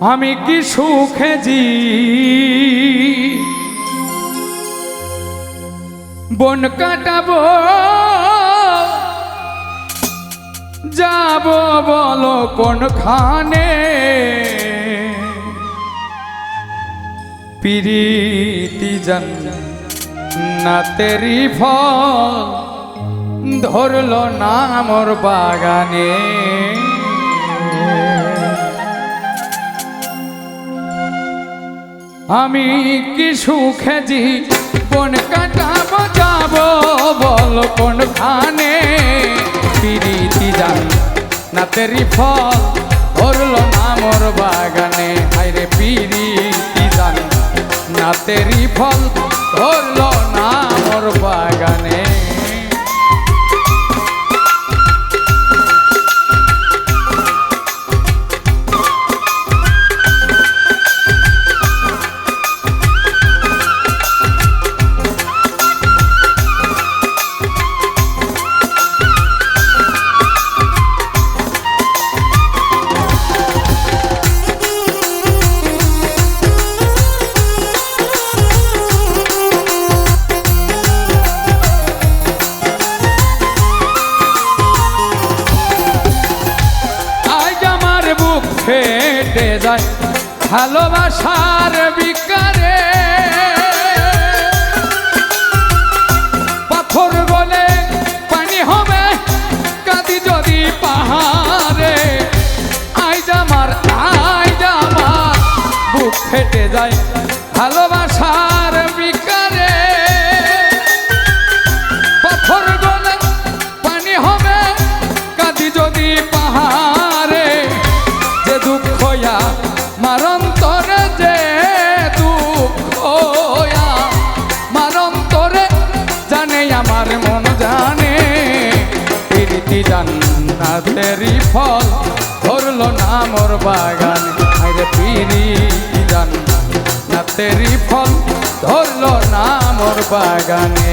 আমি কি সুখে জি? বন কাটাবো, যাব বলো কোনখানে? পিরিতি জন না তেরি ফল ধরলো না মোর বাগানে। আমি কি সুখে জি বন কাটাবো, যাব বল কোন খানে? পিরিতি জান না তেরি ফল, ধরলো না মোর বাগানে। হাইরে পিরিতি জান না তেরি ফল, ধরলো না মোর বাগানে। যায় ভালোবাসার বিকারে। পাথর প্রীতি জান্নাতেরই ফল ধরলো না মোর বাগান। আরে পিরি জান্নাতেরই ফল ধরলো না মোর বাগানে।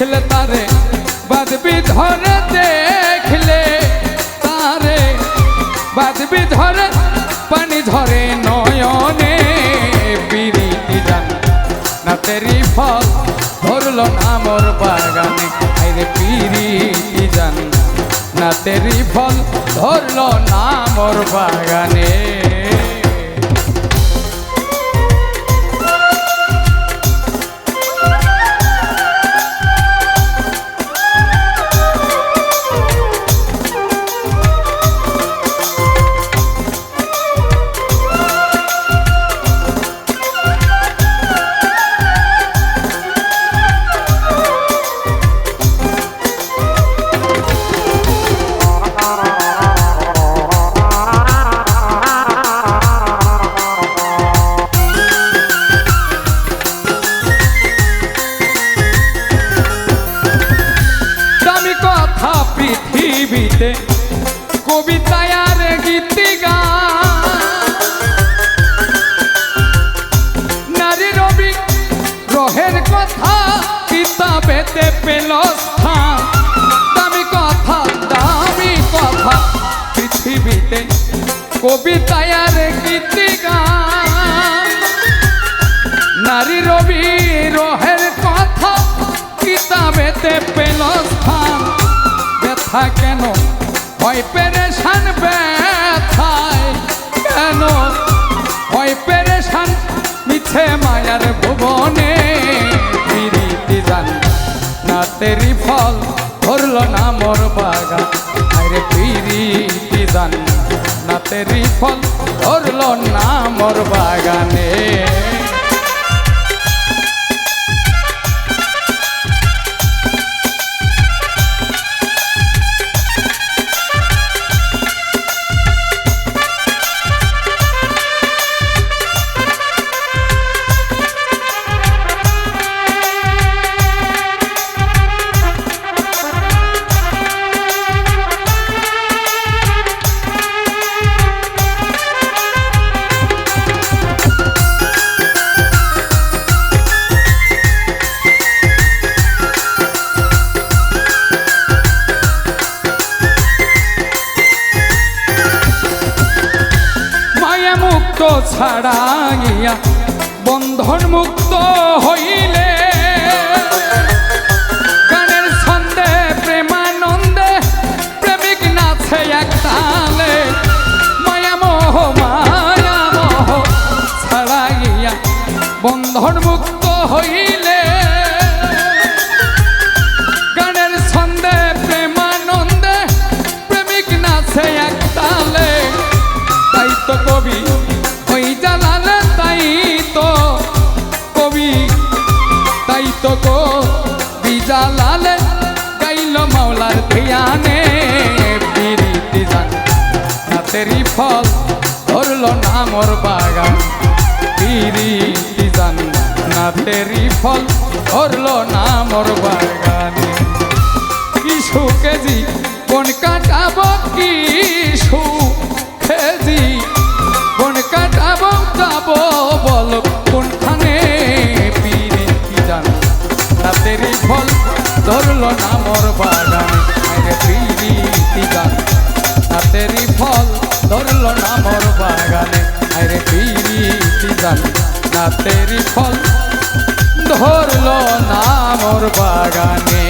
দেখলে তারে বাদবি ধরে দেখলে তারে। বাদবি ধরে পানি ধরে নয়নে বিরিতি জান না তেরি ফল ধরলো না মোর বাগানে, আইরে পিরিতি জান না তেরি ফল ধরলো না বাগানে। পৃথিবীতে কবিতায় আর গীতিকা নারী রবি গ্রহের কথা কিতাবেতে পেল স্থান। দামি কথা দামি কথা, পৃথিবীতে কবিতায় আর গীতিকা নারী রবি রহের কথা কিতাবেতে পেল স্থান। ব্যথা কেন? হয় পেরেশান ব্যথায় কেন? হয় পেরেশান মিছে মায়ার ভুবনে পিরিতি জান। না তেরি ফল ধরল না মোর বাগান। আরে পিরিতি জান না তেরি ফল ধরল না মোর বাগানে। মুক্ত ছাড়া বন্ধন মুক্ত হইলে। গানের ছন্দে, প্রেমানন্দে, প্রেমিক নাচে এক তালে। মায়া মোহ মায়া মোহ বন্ধন মুক্ত হইলে। ফল ধরল না মোর বাগান। না নাতেরই ফল ধরল না মোর বাগানে। কিছু কেজি কোন কাটাবো কিছু কেজি ধরলো না মোর বাগানে। আরে পিরিতি জান না তেরি ফল। ধরল না মোর বাগানে।